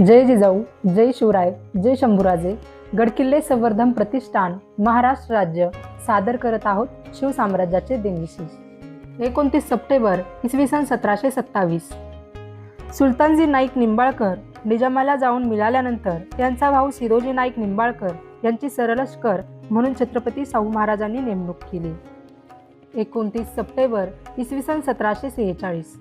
जय जिजाऊ जय शिवराय जय शंभूराजे. गडकिल्ले संवर्धन प्रतिष्ठान महाराष्ट्र राज्य. सादर करत आहोत शिवसाम्राज्याचे दिनविशेष. एकोणतीस सप्टेंबर इसवी सन सतराशे सत्तावीस. सुलतानजी नाईक निंबाळकर निजामाला जाऊन मिळाल्यानंतर त्यांचा भाऊ सिरोजी नाईक निंबाळकर यांची सरलष्कर म्हणून छत्रपती शाहू महाराजांनी नेमणूक केली. एकोणतीस सप्टेंबर इसवी सन सतराशे सेहेचाळीस.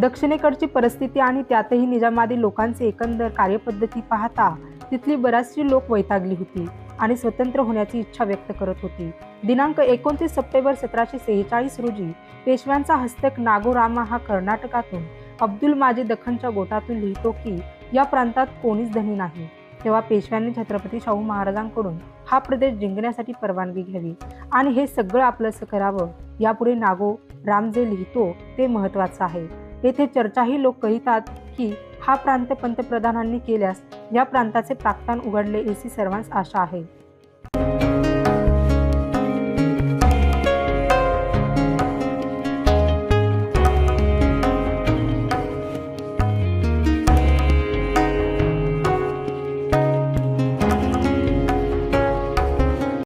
दक्षिणेकडची परिस्थिती आणि त्यातही निजामादी लोकांची एकंदर कार्यपद्धती पाहता तिथली बराचशी लोक वैतागली होती आणि स्वतंत्र होण्याची इच्छा व्यक्त करत होती. दिनांक एकोणतीस सप्टेंबर सतराशे सेहेचाळीस रोजी पेशव्यांचा हस्तक नागोरामा हा कर्नाटकातून अब्दुल माजी दख्खनच्या गोटातून लिहितो की या प्रांतात कोणीच धनी नाही. तेव्हा पेशव्यांनी छत्रपती शाहू महाराजांकडून हा प्रदेश जिंकण्यासाठी परवानगी घ्यावी आणि हे सगळं आपलंसं करावं यापुढे नागो राम जे लिहितो ते महत्त्वाचं आहे. येथे चर्चाही लोक कहितात की हा प्रांत पंतप्रधानांनी केल्यास या प्रांताचे प्राक्तान उघडले याची सर्वांस आशा आहे.